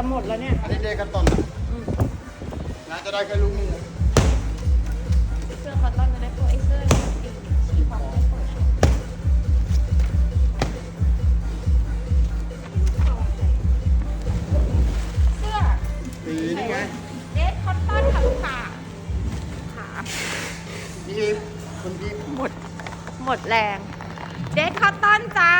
จะหมดแล้วเนี่ย อันนี้เดกันตอนน่าจะได้แค่ลูกนี้เสื้อคอตตอนจะได้ตัวไอ้เสื้อสีชีฟองได้ตัวเสื้อสีนี่ไงเดทคอตตอนค่ะลูกค้าขาพี่อีฟคุณพี่หมด หมดแรง เดทคอตตอนจ้า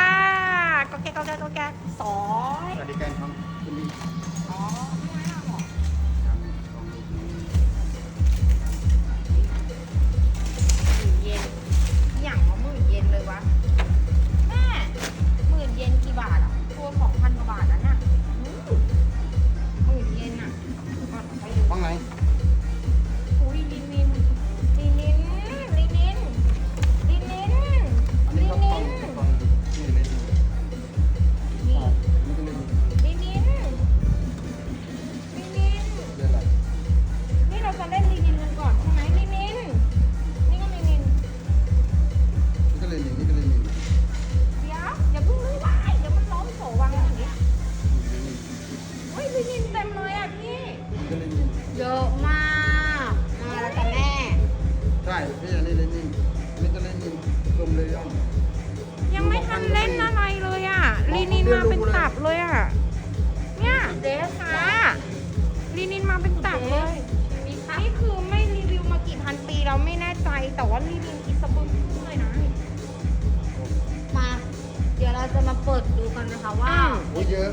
ปิดดูกันนะคะว่าอืมโอ้ยเยอะ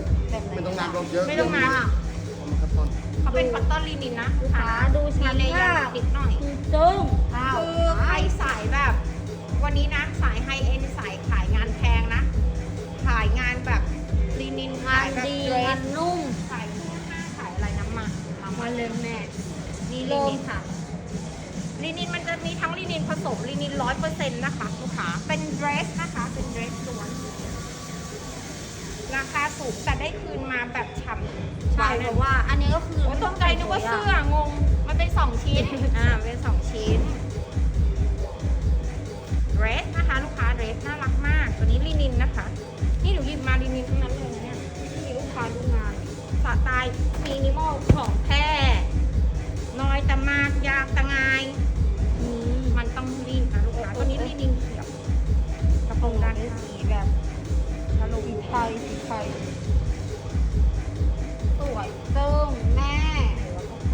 ไม่ต้องน้ำลงเยอะไม่ต้องน้ำเอามาครับตอนเขาเป็นคอตตอนลินินนะลูกค้าดูมีชั้นเลเยอว่าร์นิดหน่อย คือจึ้งข้าวคือใครสายแบบ วันนี้นะสายไฮเอ็นสายขายงานแพงนะ ขายงานแบบลินินงาขายนแบบดีเดรงานสนุ่มขายเสื้อผ้าขายอะไรน้ำมามามาเลยแม่ นี่ลลิงนินค่ะลินินมันจะมีทั้งลินินผสมลินินร้อยเปอร์เซ็นต์นะคะลูกค้าเป็นเดรสนะคะ เป็นเดรสล้วน ราคาสูงแต่ได้คืนมาแบบฉ่ำใช่เพราะว่า อันนี้ก็คือโอ้ยตกใจนึกว่าเสื้องง มันเป็นสองชิ้น อ่า เป็นสองชิ้นเดรสนะคะ ลูกค้าเดรสน่ารักมาก ตัวนี้ลินินนะคะ นี่หนูหยิบมาลินินทั้งนั้นเลยนะเนี่ยที่ลูกค้าดูงานสไตล์มินิมอลของแท้น้อยแต่มาก ไทยสีไทยสวยจึ้งแม่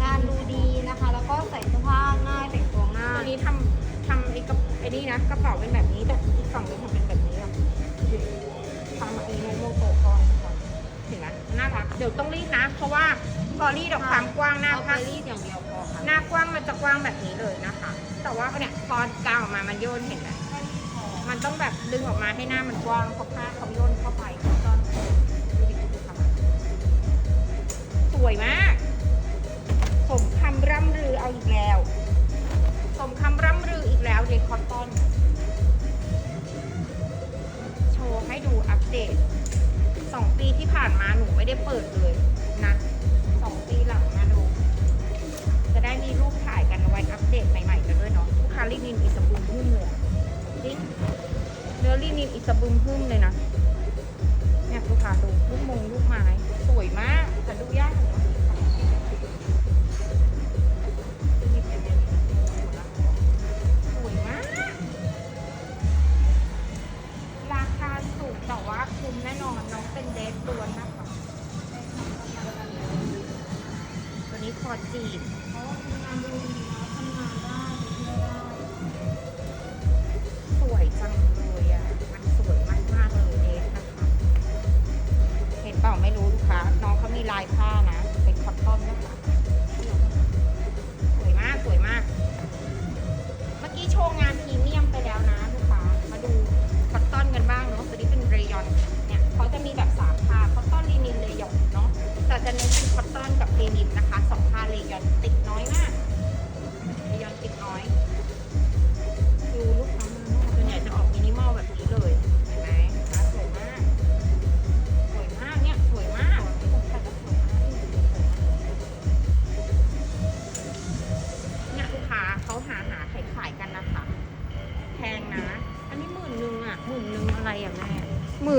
งานดูดีนะคะ แล้วก็ใส่เสื้อผ้าง่ายแต่งตัวง่าตัวย นี้ทำทำไอ้กระไอ้นี่นะกระเป๋าเป็นแบบนี้แต่อีกฝั่งนึงทำเป็นแบบนี้อะทำมาเองในโมโตก่อนเห็นไหมน่ารักเดี๋ยวต้องรีดนะ เพราะว่าพอรีดออกความกว้างหน้าเอาไปผ้า รีดอย่างเดียวพอค่ะหน้ากว้างมันจะกว้างแบบนี้เลยนะคะ แต่ว่าเนี่ยพอกางออกมามันโยนเห็นไหมมันต้องแบบดึงออกมาให้หน้ามันกว้างเพราะผ้าเขาโยนเข้าไปเข วยมาก สมคำร่ำลือเอาอีกแล้ว สมคำร่ำลืออีกแล้วเดคอตตอน โชว์ให้ดูอัปเดตสองปีที่ผ่านมาหนูไม่ได้เปิดเลย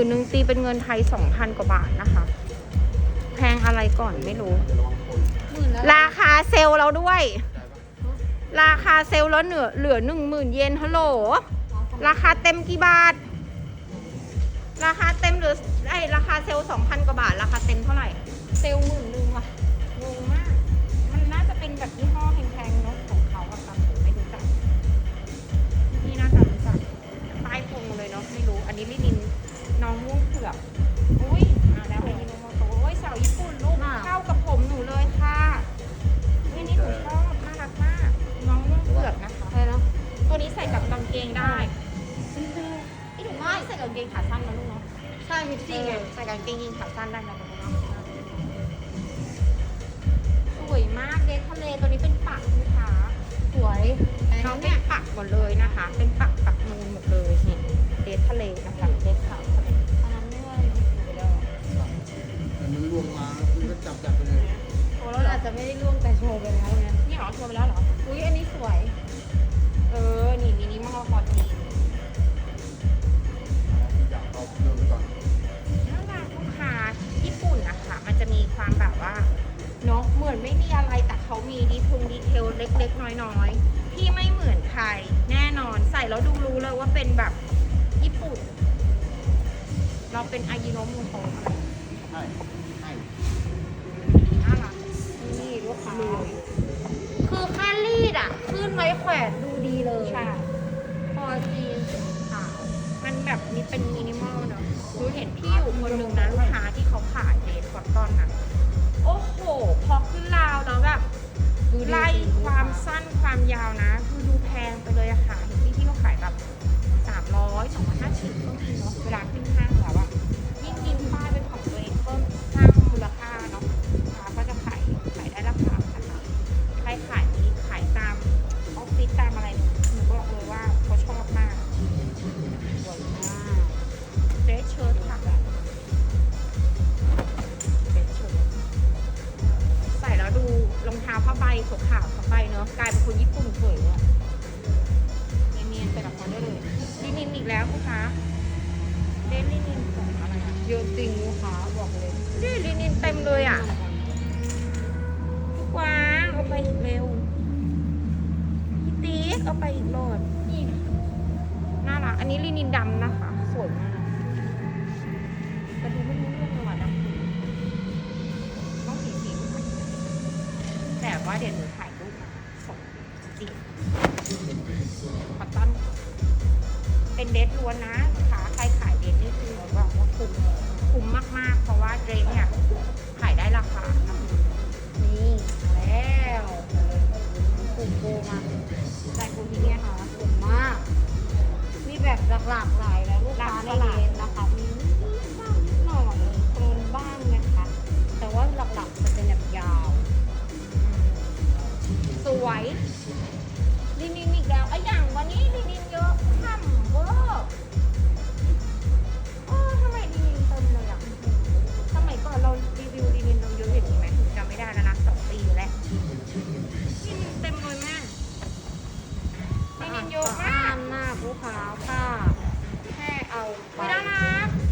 นหนึ่งอะไรอะแม่หมื่นหนึ่งตีเป็นเงินไทยสองพันกว่าบาทนะคะ แพงอะไรก่อนไม่รู้ระวังคนหมื่นละราคาเซลล์เราด้วย ราคาเซลล์แล้วเหลือเหลือหนึ่งหมื่นเยนฮัลโหล ราคาเต็มกี่บาท ราคาเต็มหรือไอยราคาเซลล์สองพันกว่าบาท ราคาเต็มเท่าไหร่ เซลล์หมื่นหนึ่งว่ะงงมาก มันน่าจะเป็นแบบยี่ห้อแพงๆเนาะของเขาอะค่ะผมไม่รู้จักพี่น่าจะรู้จักป้ายพงเลยเนาะไม่รู้ อันนี้ลินิน น้องม่วงเผือกอุ้ยมาแล้วไอ้ยิโนโมโตะโอ้ยสาวญี่ปุ่นลูกเข้ากับผมหนูเลยค่ะนี่นี่หนูชอบน่ารักมากน้องม่วงเผือกนะคะ ใช่เนาะตัวนี้ใส่กับกางเกงได้อีหนูไม่ใส่กับกางเกงขาสั้นนะลูกเนาะใช่มิกจริซี่งไงใส่กางเกงยีนขาสั้นได้นะตัวนี้สวยมากเดททะเลตัวนี้เป็นปักลูกค้าสวยน้องเนี่ยปักหมดเลยนะคะ เป็นปักปักนูนหมดเลยนี่เดททะเลนะคะ จับไปเลย โอ้เราอาจจะไม่ได้ล่วงแต่โชว์ไปแล้วไง สีคอตตอนเป็นเดทล้วนนะขาใครขายเดทนี่คือบอกว่าคุ้มคุ้มมากๆ เพราะว่าเดรสเนี่ยขายได้ราคานะคนี่แล้วกลุ่มโบมาใส่กูที่นี่ค่ะสวยมมาก มีแบบหลากหลายแล้วลูกค้าในเลนนะคะมีบ้างหน่อยโคลนบ้างนะคะ แต่ว่าหลักๆจะเป็นแบบยาว สวย นนี้ลินินเยอะทำเวอร์โอ้ทำไมลินินเต็มเลยอะสมัยก่อนเรารีวิวลินินเราเยอะอย่างนี้ไหมจำไม่ได้แล้วนะสองปีแล้วลินินเต็มเลยแม่ลินินเยอะสะมาอากดมากลูกค้าค่ะแค่เอาไปไม่ได้นะ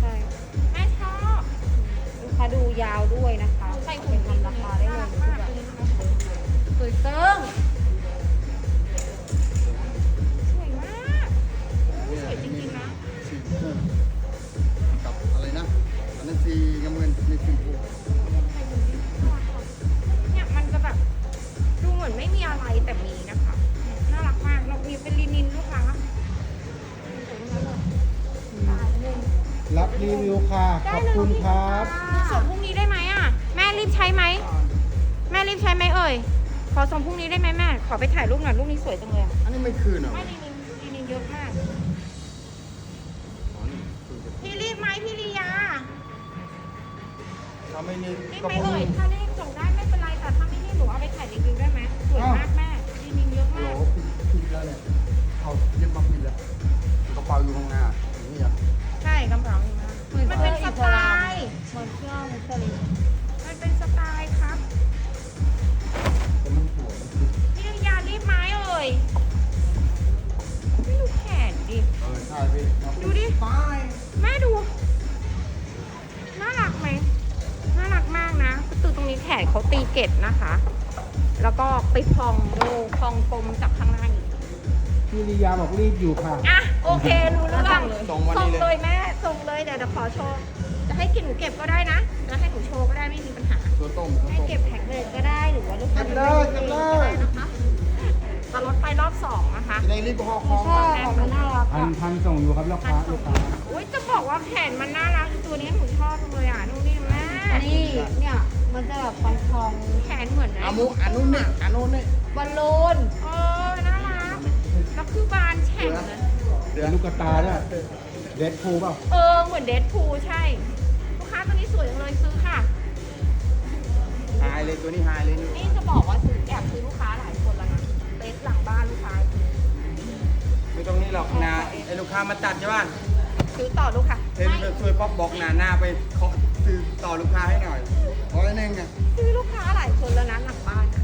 ใช่แม่ชอบลูกค้าดูยาวด้วยนะคะใส่คุณทำราคาได้เลยมากแบบสวยเติ้ง รับรีวิวค่ะ ขอบคุณครับส่งพรุ่งนี้ได้ไหมอะ แม่รีบใช้ไหม แม่รีบใช้ไหมเอ่ย ขอส่งพรุ่งนี้ได้ไหมแม่ ขอไปถ่ายรูปหน่อยรูปนี้สวยจังเลยอะอันนี้ไม่คืนเหรอ ไม่ลิ รีบอยู่ค่ะ อะโอเครู้เรื่องส่งวันส่งนี้เลเลยยแม่ส่งเลยเดี๋ยวเดี๋ยวขอโชว์จะให้กินหนูเก็บก็ได้นะจะให้หนูโชว์ก็ได้ไม่มีปัญหา ตัวต้มตัวให้ต้ม เก็บแพ็คเลยก็ได้หรือว่าลูกค้าเก็บเลยเก็บเลยก็ได้นะคะมารถไปรอบสองนะคะจะได้รีบห่อของชอบของมันน่ารักพันอะพันส่งอยู่ครับลูกพัค้านส่ลูงกค้าอุ้ยจะบอกว่าแขนมันน่ารักตัวนี้หนูชอบจังเลยอะนู่นนี่แม่นี่เนี่ยมันจะแบบพองแขนเหมือนอามุอันนู้นนี่อันนู้นนี่ๆบอลลูน เออน่ารักแล้วคือบา นแฉ่งเลยเดือเป็นนลูกกระตาด้วยเดดพูลเปล่าเออ เหมือนเดดพูลใช่ ลูกค้าตัวนี้สวยจังเลยซื้อค่ะ หายเลยตัวนี้หายเลยนี่นี่จะบอกว่าซื้อแอบซื้อลูกค้าหลายคนแล้วนะเบสหลังบ้านลูกค้า ไม่ต้องนี่หรอกนาไอ้ลูกค้ามาตัดใช่ป่ะซื้อต่อลูกค้าเห็นไม่ช่วยป๊อกบอกหนาหน้าไปเคาะซื้อต่อลูกค้าให้หน่อยร้อยหนึ่งอะซื้อลูกค้าหลายคนแล้วนะหลังบ้านอะ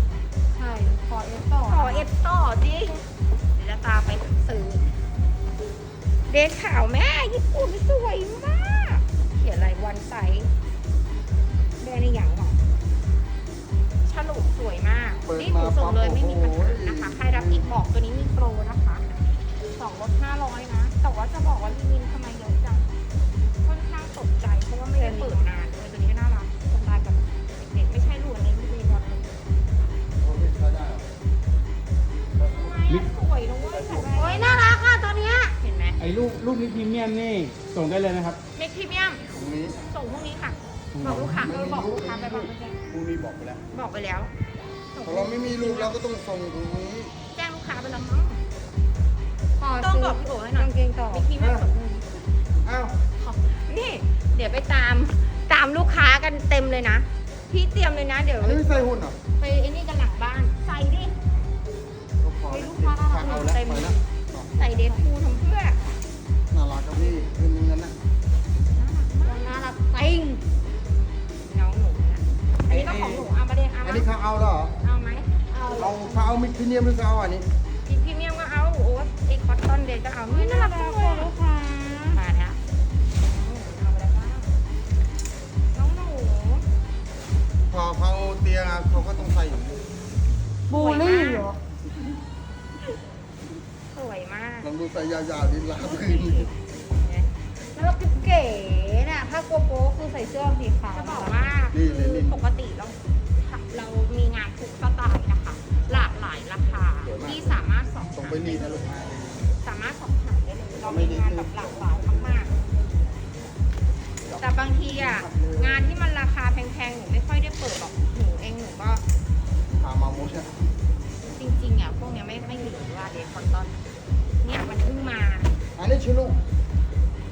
ใช่ ขอเอฟต่อขอเอฟต่อจริงเดี๋ยวจะตามไปซื้อ เดทขาวแม่ญี่ปุ่นสวยมากเขียนอะไรวันไซส์แบรนด์ในอย่างหรอฉลุสวยมากนี่หนูส่งเลยไม่มีปัญหานะคะ ใครรับอีกบอกตัวนี้มีโปรนะคะสองลดห้าร้อยนะ แต่ว่าจะบอกว่าลีนินทำไมเยอะจังค่อนข้างตกใจเพราะว่าไม่ได้เปิดนาน ไหมไอ้ลูกลูกนี้พรีเมียมนี่ส่งได้เลยนะครับ เมคพรีเมียมตรงนี้ส่งพรุ่งนี้ค่ะ บอกลูกค้าเออบอกลูกค้าไปบอกเมื่อกี้พรุ่งนี้บอกไปแล้วบอกไปแล้วส่งถ้าเราไม่มีลูกเราก็ต้องส่งตรงนี้แจ้งลูกค้าไปแล้วมั้งขอต้องซื้บอกพี่โอ๋ให้หน่อยกางเกงต่อเมคพรีเมียมส่งพรุ่งนี้อ้าวนี่ เดี๋ยวไปตามตามลูกค้ากันเต็มเลยนะ พี่เตรียมเลยนะ เดี๋ยวอันนี้ไม่ใส่หุ่นเหรอไปไอ้นี่กันหลังบ้าน ใส่ดิ ก็พอแล้วเอาแล้วไปแล้ว ใส่เดทคูทำเพื่อ น่ารักครับพี่คืนนึงนั้นนะน่ารักจริงน้องหนูนะอันนี้ก็ของหนูเอามาเดนเอาอันมานี้เขาเอาแล้วเหรอเอาไหมเอาเอาเขาเอามิดพิเนียมหรือเขาเอาอันนี้พี่พรีเมียมก็เอาโอ้ไอ้คอตตอนเดนก็เอานี่น่ารักจังเลยลูกค้ามาแล้วเอาอะไรบ้างน้องหนูพอเขาเตียงเขาก็ต้องใส่อยู่บูลลี่เหรอสวยมาก ลองดูใส่ยาวๆดิลาพื้นแล้วก็เก๋น่ะ ถ้าโกโก้คือใส่เสื้อสีขาวจะบอกว่าคือปกติเราเรามีงานทุกสไตล์นะคะ หลากหลายราคาที่สามารถสอบส่งถามไปรีดนะลูกค้าสามารถสอบถามได้เลยเรามีงานแบบหลากหลายมากๆ แต่บางทีอะงานที่มันราคาแพงๆหนูไม่ค่อยได้เปิดหรอกหนูเองหนูก็ถามมาโมชั่นจริงๆอะพวกเนี้ยไม่ไม่มีว่าเดคอนตอน เนี่ยมันเพิ่งมา อันนี้ชุลุ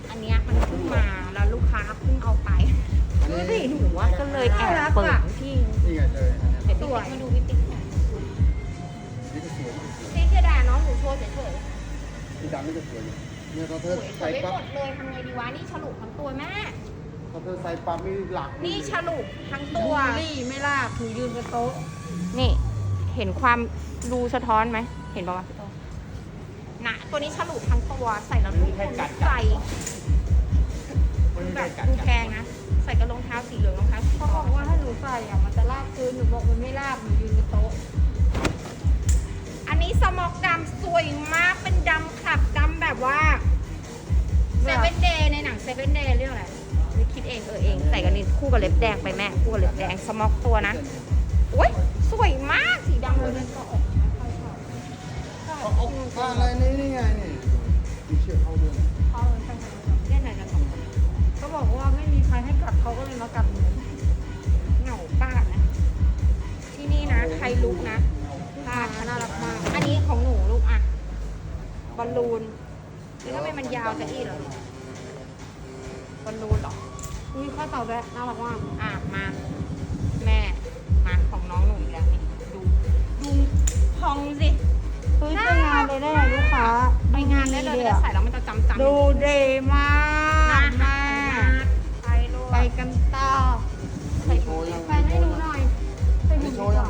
อันเนี้ยมันเพิ่งมาแล้วลูกค้าเพิ่งเอาไปอันดูนี้สิหนูว่าก็เลยแอบเปิดพี่นี่ไงเลยอันนี้เดี๋ยวพี่ติ๊กมาดูพี่ติ๊กหน่อยนี่ก็สวยพี่จะด่าน้องหนูโชว์เฉยที่ดำนี่ก็สวยเนี่ยพอๆเธสอวยสวใส่ยไปปั๊หบมดเลยทำไงดีวะนี่ฉลุทั้งตัวแม่พอเธอใส่ปั๊บนี่หลักนี่ฉลุทั้งบูตัวลลี่ไม่ลากหนูยืนบนโต๊ะนี่ เห็นความรูสะท้อนไหมเห็นปะวะพี่โต นะ ตัวนี้ฉลุทั้งตัวใส่แล้วทุกคนใส่แบบดูแพงนะ ใส่กับรองเท้าสีเหลืองรองเท้าสีเขาทบอองกว่าให้หนูใส่อะมันจะลากพื้นหนูบอกมันไม่ลากหนูยืนบนโต๊ะอันนี้สมอกดำสวยมากเป็นดำขับดำแบบว่าเซเว่นเดย์ในหนังเซเว่นเดย์เรื่องอะไรไม่คิดเองเออเอง ใส่กันนี่คู่กับเล็บแดงไปแม่คู่กับเล็บแดงสมอกตัวนะโอ้ยสวยมากสีดำเลยก็ออกไม่ค่อยชอบ เอาเอาอะไรนี่นี่ไงนี่มีเชือกเข้าด้วยเขาเลยไปทางนู้นเล่นไหนกันสองคนก็บอกว่าไม่มีใครให้กัดเขาก็เลยมากัดหนูเหงาป้านะ ที่นี่นะใครลุกนะป้าน่ารักมาก อันนี้ของหนูลูกอะ บอลลูนแล้วทำไมมันยาวจะอี้เหรอบอลลูนเหรออุ้ยข้าวเต่าแวะน่ารักมากอะมา แม่มาของน้องหนูอีกแล้วนี่ดูดูพองสิ เฮ้ยไปงานเลยได้ไหมลูกค้าไปงานได้เลยแล้วใส่แล้วมันจะจำจำดูเดมากมาแม่ไปลูกไปกันต่อใส่โชถุงว์ยังแฟนให้ดูหน่อยใส่ถุงดีกว่า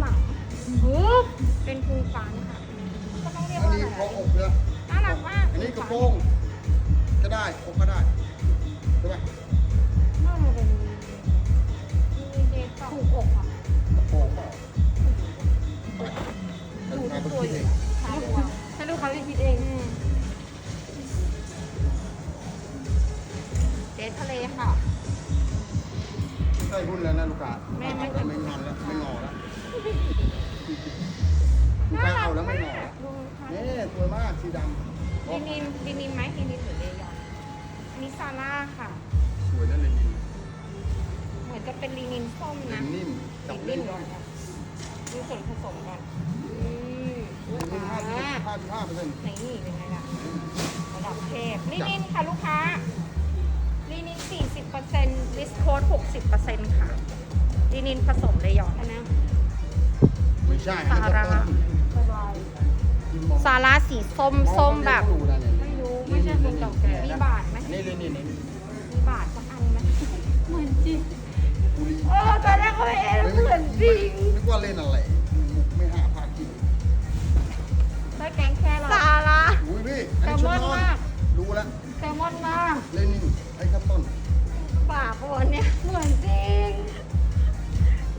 แล้วก็สม็อกหลังฮึบเป็นพุงควานค่ะก็ต้องเรียกอันว่านี้อะไรเขาอกเลยน่ารักมากอันนี้กระโปรงก็ได้อกก็ได้ ค่ะลูกค้าลินิน 40%วิสโคด60%ค่ะลินินผสมเลยอนอันนะ ไม่ใช่อันนี้ก็ต้นสบายซาร่าสีส้มส้มแบบ ไม่รู้ไม่ใช่คนเก่าแก่มีบาทไหมนี่เลยนี่นี่มีบาทสักอันไหมเหมือนจริงบุรีเออตอนแรกเขาเอ๊ะเหมือนจริงนึกว่าเล่นอะไรมุกไม่หาพากินได้แกงแค่เราซาร่าอุ้ยพี่อันนี้ชุดนอนรู้แล้วแซลมอนมากเล่นนิ่มไอ้ครับต้นปากบนเนี่ยเหมือนจริง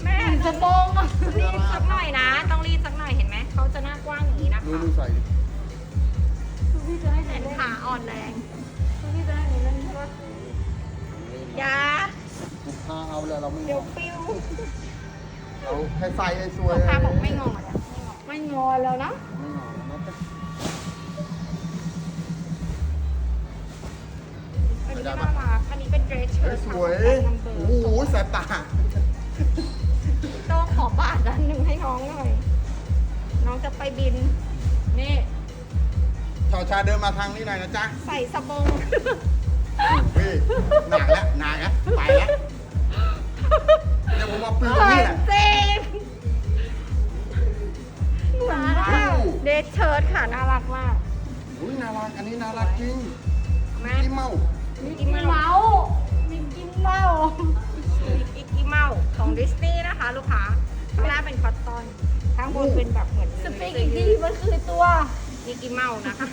แม่เหมือนต้จะองโปงอะรีดสักหน่อยนะ ต้องรีดสักหน่อยเห็นไหมเขาจะหน้ากว้างอย่างนี้นะดูคะดูใส่ดิคือพี่จะให้หแขนูนเล่นขาอ่อนแรงคือพี่จะให้หนูเล่นใช่ปะอยาลูกค้าเอาแล้วเราไม่งเดี๋ยวอปิ้วเราแค่ใส่ไอ้สวยลูกค้าบอกไม่งอเลยไม่งอแล้วนะไม่งอนะ อันนี้ก็น่ารักอันนี้เป็นเดรสเชิ้เฮ้ตยสวยนัมเบอโอ้ร์โหแสบตาต้องขอบาทอันหนึ่งให้น้องหน่อย น้องจะไปบิน นี่ชาวชาเดินมาทางนี้หน่อยนะจ๊ะ ใส่สบงพี่หนักแล้วหนักแล้วไปแล้วเดี๋ยวผมมาปืนเฮ้นี่ยแหละเจมเหมือนมากเดรสเชิ้ตค่ะน่ารักมากอุ้ยน่ารัก อันนี้น่ารักจริงแม่พี่เมามิ กกิกี้นเมาเมาส์มีกินเมาส์มิกกี้เมาของดิสนีย์นะคะ ลูกค้าข้างล่างเป็นคอตตอน ข้างบนเป็นแบบเหมือนสปีกอีกทีมันคือตัวมิกกี้เมานะคะ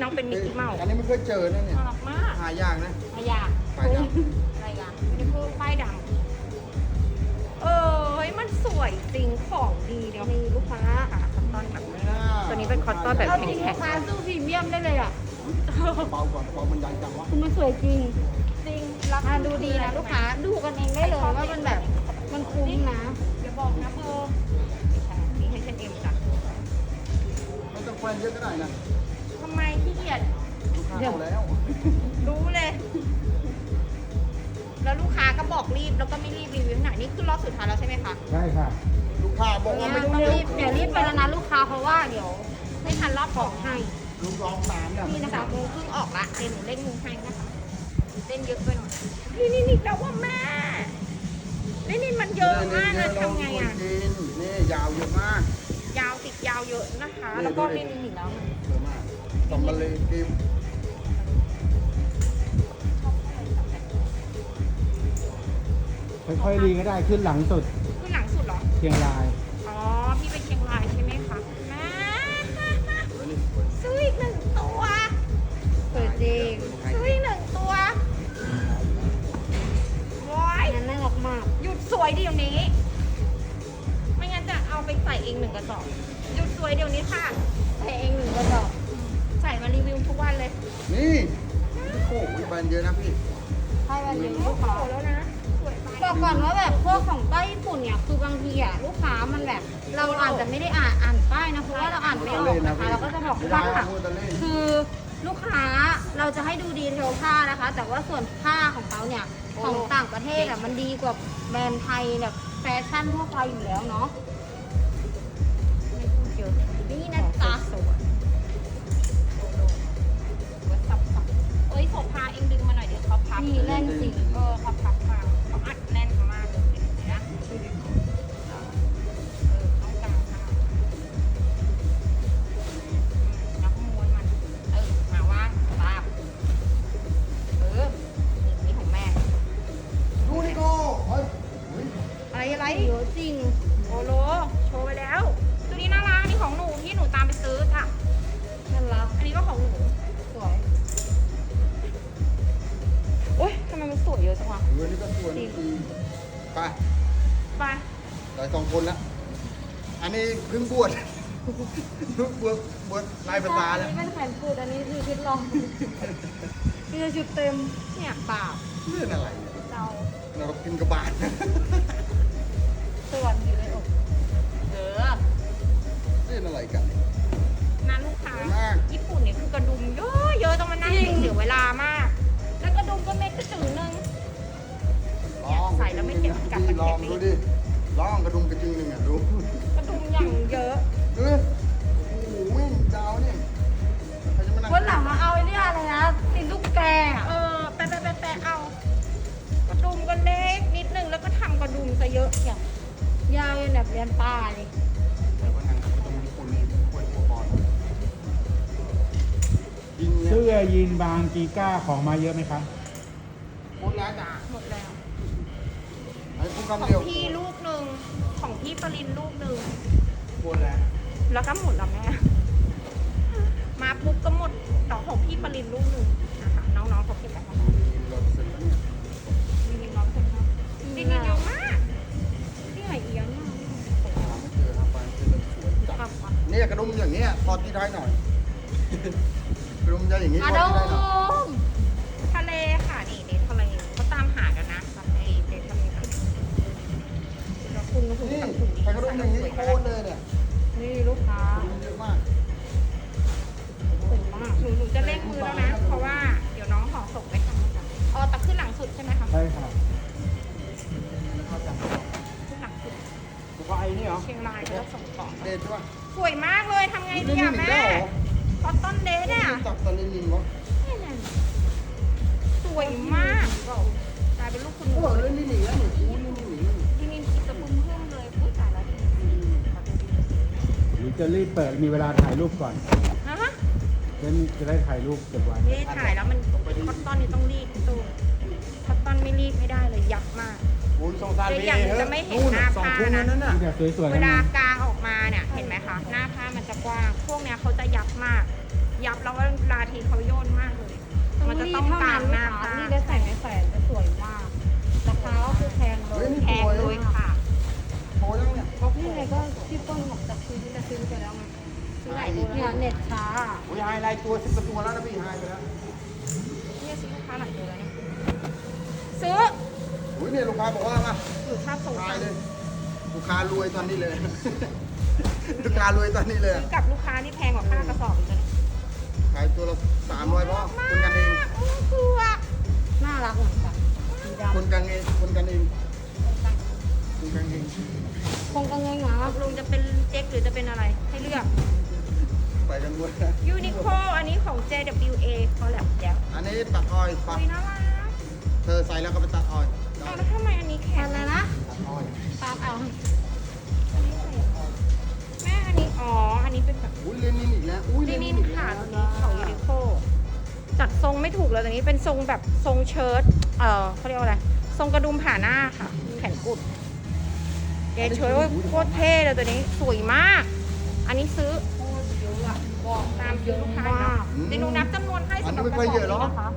น้องเป็นมิกกี้เมาอันนี้ไม่เคยเจอนะเนี่ยน่ารักมากหายากนะอะไรอย่างป้ายดอะไรอย่างนี่คือป้ายดำเออเฮ้ยมันสวยจริงของดีเดี๋ยวมีลูกค้าค่ะคอตตอนแบบนี้ตัวนี้เป็นคอตตอนแบบเอาจริงแข็ลูงกค้าสู้พรีเมียมได้เลยอะ เบาก่อนเบามันยังจังวะคือมันสวยจริงจริงอะดูดีนะลูกค้าดูกันเองได้เลยว่ามันแบบมันคุ้มนะอย่าบอกนะเบอร์ไม่ใช่นี่ให้ฉันเอ็มจ้ะไม่ต้องแควนเยอะก็ได้นะทำไมขี้เกียจลูกค้าเอาแล้วรู้เลย แล้วลูกค้าก็บอกรีบแล้วก็ไม่รีบรีวิวหน่อยนี่คือรอบสุดท้ายแล้วใช่ไหมคะใช่ค่ะ ลูกค้าบอกว่าไม่ต้ต้อองงรีรีบบเดี๋ยวรีบไปแล้วนะลูกค้าเพราะว่าเดี๋ยวไม่ทันรอบสองให้ ลูกร้องสามเนี่ยนี่นะคะโมงครึ่งออกละเดี๋ยวหนูเล่นมุงให้นะคะเล่นเยอะไปหน่อยนี่นี่นี่แล้วว่าแม่นี่นี่มันมันเยอะมากเลยทำไงอะกินนี่ยาวเยอะมาก ยาวติดยาวเยอะนะคะนี่แล้วก็ดูดินี่นี่นี่แล้วมันเยอะมากสองบะเลยกิมค่อยๆรีก็ได้ขึ้นหลังสุด ขึ้นหลังสุดเหรอเชียงราย วยเดี๋ยวนี้ ไม่งั้นจะเอาไปใส่เองหนึ่งกระสอบหยุดสวยเดี๋ยวนี้ค่ะ ใส่เองหนึ่งกระสอบ ใส่มารีวิวทุกวันเลยนี่โอ้โหแบรนด์เยอะนะพี่ให้วันนี้โอ้ลูกโหค้าแล้วนะ สวยไปบอกก่อนว่าแบบพวกของใต้ญี่ปุ่นเนี่ยคือบางทีอะลูกค้ามันแบบ เราอาจจะไม่ได้อ่านอ่านป้ายนะเพราะว่าเราอ่านไม่ออกนะคะเราก็จะบอกไม่ได้ว่าพูดตะเล่นคือ ลูกค้าเราจะให้ดูดีเทลผ้านะคะ แต่ว่าส่วนผ้าของเขาเนี่ยของต่างประเทศอะมันดีกว่าแบรนด์ไทยแบบแฟชั่นทั่วไปอยู่แล้วเนาะไม่พูดเยอะนี่นะจ๊ะสวยสวยสับสับเอ้ยโสภาเองดึงมาหน่อยเดี๋ยวเขาพับนี่แน่นจริงเออเขาพับ ไปไปหลายสองคนละอันนี้เพิ่งบวชเพิ่งบวชบวชลายภาษาอันแล้วนี้เป็นแขนปูดอันนี้คือชุดลองนี่คือชุดเต็มเนี่ยบาปเรื่องอะไรเนี่ยเราเรากินกระบาดส่วนอยู่เลยอกเออเรื่องอะไรกันนั่นลูกค้าสวยมากญี่ปุ่นเนี่ยคือกระดุมเยอะเยอะต้องมานั่งเสียเวลามาก แล้วกระดุมก็เม็ดกระจึงนึง ลองใส่แล้วไม่เจ็บกัดพี่ลองตะเข็บดูดิลองกระดุมกระจึงหนึ่งอะดูกระดุมอย่างเยอะเออโอ้โหวิ่งดาวเนี่ยใครจะมานั่งวันหลังมาเอาไอ้เนี่ยอะไรนะติดลูกแกอะเออแปะแปะแปะแปะเอา กระดุมก็เล็กนิดนึงแล้วก็ทำกระดุมซะเยอะอย่างยาวยันแบบเรียนป้าเลยเดี๋ยวมานั่งกระดุมญี่ปุ่นนี่ป่วยหัวปอดยิงเนี่ยเสื้อยีนบางกีก้าของมาเยอะไหมครับโคตรร้ายจ้าหมดแล้วไอ้พวก ของคำเดียวพี่ลูกหนึ่งของพี่ปรินลูกหนึ่งโคตรแรงแล้วก็หมดแล้วแม่มาปุ๊บก็หมดต่อของพี่ปรินลูกหนึ่งนะคะน้องๆเขาเก็บไปของรถเสร็จแล้วเนี่ยมีนิมน้องคนนึงดีนิมเยอะมากนี่ไหนเอียงมากเจอทำไปเป็นเรื่องสวยจัดทำอะเนี่ยกระดุมอย่างเนี้ยพอที่ได้หน่อยกระดุมจะอย่างนี้มาพอดที่ได้หน่อย แล้วคุณก็คุณนี่กับคุณใส่กระดุมอย่างนี้โคตรเลยเนี่ยนี่ลูกค้ากระดุมเยอะมากสวยมากหนูหนูจะเร่งมือแล้วนะ เพราะว่าเดี๋ยวน้องห่อศพไปทำกันอ๋อแต่ขึ้นหลังสุดใช่ไหมคะใช่ครับขึ้นหลังสุดตัวไอ้นี่เหรอเชียงรายก็ส่งต่อเด็ดใช่ปะสวยมากเลยทำไงดีอะแม่คอตตอนเดทเนี่ยจับตะลินินวะสวยมากกลายเป็นลูกคุณหโอ้นูโหเล่นนี่หนีแล้วหนู จะรีบเปิดมีเวลาถ่ายรูปก่อนฮะเดี๋ยวจะได้ถ่ายรูปเก็บไว้นี่ถ่ายแล้วมันคอตตอนนี้ต้องรีบตูคอตตอนไม่รีบไม่ได้เลยยับมากโอ้ยสงสารเดี๋ยวพี่อยากเฮ้จะไม่เห็นนู่นหน้าสองผ้าทุ่มนะนั้นน่ะที่แบบสวยๆเวทั้งลานั้นกางออกมาเนี่ยเห็นไหมคะหน้าผ้ามันจะกว้าง พวกเนี้ยเขาจะยับมาก ยับแล้วเวลาทีเขาโยนมากเลย มันจะต้องกางหน้าผ้านี่ได้ใส่ไม่แฝนจะสวยมากราคาก็คือแพงเลเฮ้ยยนี่แพสงวยเลยค่ะโชว์ยังเนี่ยนี่ไงก็ที่ต้นบอกจะซื้อจะซื้อไปแล้วไงซื้อหลายตัวเนี่ยเน็ตช้าโอ้ยหายลายตัวสิบกว่าตัวแล้วนะพี่หายไปแล้วเนี่ยซื้อลูกค้าหลายตัวแล้วเนี่ยซื้อโอ้ยเนี่ยลูกค้าบอกว่ามาหรือชอบส่งหาตัยเลยลูกค้ารวยตอนนี้เลย ลูกค้ารวยตอนนี้เลย ซื้อกับลูกค้านี่แพงกว่าค่ากระสอบอีกเลยขายตัวละสามร้อยพ่อคนกันเองโอ้เผือน่ารักเหมือนกันคนกันเองคนกันเองคนกันเอง คงกังเงงนะตกลงจะเป็นเจ๊กหรือจะเป็นอะไรให้เลือกไปกันด้วยนะยูนิโคอันนี้ของ JWA เขาแหลมแจ๋วอันนี้ตัดอ้อยปักอุ้ยน่ารักเธอใส่แล้วก็ไปตัดอ้อยได้เอาแล้วทำไมอันนี้แข็งอะไรนะตัดอ้อยแม่อันนี้อ๋ออันนี้เป็นแบบ อุ้ยเลนินอีกแล้วอุ้ยเลนี่นินี่นอีกค่ะแล้วตัวนี้ของยูนิโคจัดทรงไม่ถูกเลยตัวนี้เป็นทรงแบบทรงเชิ้ตเออเขาเรียกว่าอะไร ทรงกระดุมผ่าหน้าค่ะ แขนกุด เดชเชิ้ตว่าโคตรเท่เลยตัวนี้สวยมาก อันนี้ซื้อบอกตามซื้อลูกค้าเนาะเดี๋ยวหนูนับจำนวนให้อันสำหนี้รับไม่ค่อยเยอะหรอกกระสบนี้นะคะ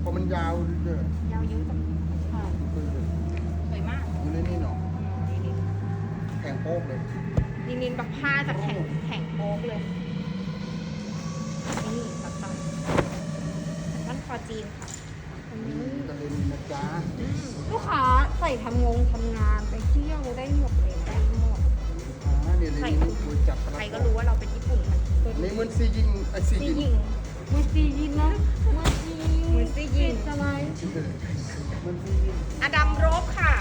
เพราะมันยาวเยอะยาวเยอะจังค่ะสวยมากอยู่ในนี่เนาะอืมนี่แข็งโป๊กเลยนี่นินแบบผ้าจะแข็งแข็งโป๊กเลยนี่ตัดต่อตัดคอจีนค่ะกระเลนินนะจ๊ะลูกค้าใส่ทำงงทำงานไปเที่ยวได้หมดเลย นี่ยเลนินคุยจับใครก็รู้ว่าเราเป็นญี่ปุ่นมันตัวนี่เหมือนซียิงไอ้ซีซียิงยิงมือซียินนะมือซีมือซียินอะไรเหมันซียิงอดัมโรบค่ะ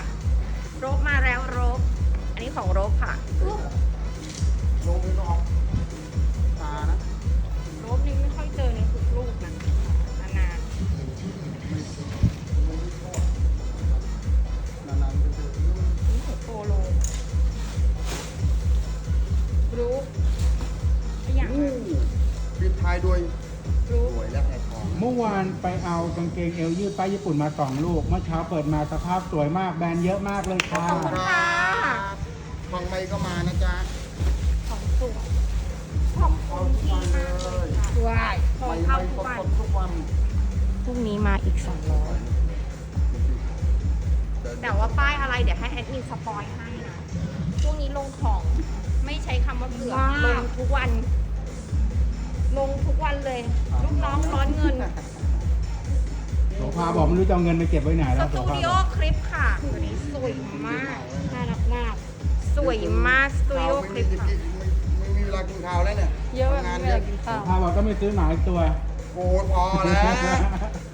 โรบมาแล้วโรบอันนี้ของโรบค่ะลงไม่ออก เอากางเกงเอวยืดป้ายญี่ปุ่นมาสองลูก เมื่อเช้าเปิดมาสภาพสวยมากแบรนด์เยอะมากเลยค่ะขอบคุณค่ะทองใบก็มานะจ๊ะของสวยขอบคุณที่มากเลยค่ะว้ายขอใบงใบเข้าทุกวันสดๆทุกวันพรุ่งนี้มาอีกสองร้อยแต่ว่าป้ายอะไรเดี๋ยวให้แอดมินสปอยให้นะช่วงนี้ลงของไม่ใช้คำว่าเบื่อลงทุกวัน ลงทุกวันเลย ลูกน้องร้อนเงิน โสภาบอกไม่รู้จะเอาเงินไปเก็บไว้ไหนสแล้วโสตูภาดิบโออกคลิปค่ะตัวนี้สวยมาก น่ารักมากสวยมากสตูดิโอคลิปค่ะ ไม่ไม่มีเวลากินข้าวแล้วเนี่ยเยอะแบบทำงานไม่เยอยาอะกกินโสข้าวภาบอกต้องไปซื้อหมาอีกตัวโกรธพอแล้ว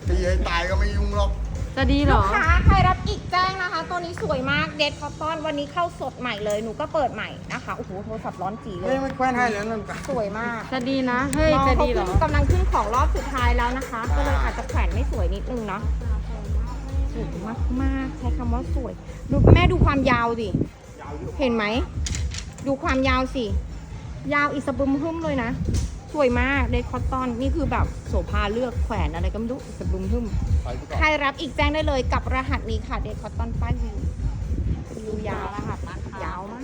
ตีให้ตายก็ไม่ยุ่งหรอกจะดีเหรลูอกค้าใครรับอีกแจ้งนะคะ ตัวนี้สวยมากเดดคอตตอนวันนี้เข้าสดใหม่เลยหนูก็เปิดใหม่นะคะโอ้โหโทรศัพท์ร้อนจีเลไม่ยไม่แควนให้เลยนั่นสวยมากจะดีนะ เฮ้ย น้องจะเขาดีเหรอขึ้นกำลังขึ้นของรอบสุดท้ายแล้วนะคะ ก็เลยอาจจะแขวนไม่สวยนิดนึงเนาะสวยมากมากๆใช้คำว่าสวย ดูแม่ดูความยาวสิเห็นไหม ดูความยาวสิ ยาวอีกสะบึมหึ่มเลยนะ สวยมากเดดคอตตอนนี่คือแบบโสภาเลือกแขวนอะไรก็ไม่รู้อีกสะบึมหึ่มไปไปก่อนใครรับอีกแจ้งได้เลยกับรหัสนี้ค่ะเดดคอตตอนป้ายวิววิวยาวรหัสนะคะยาวมาก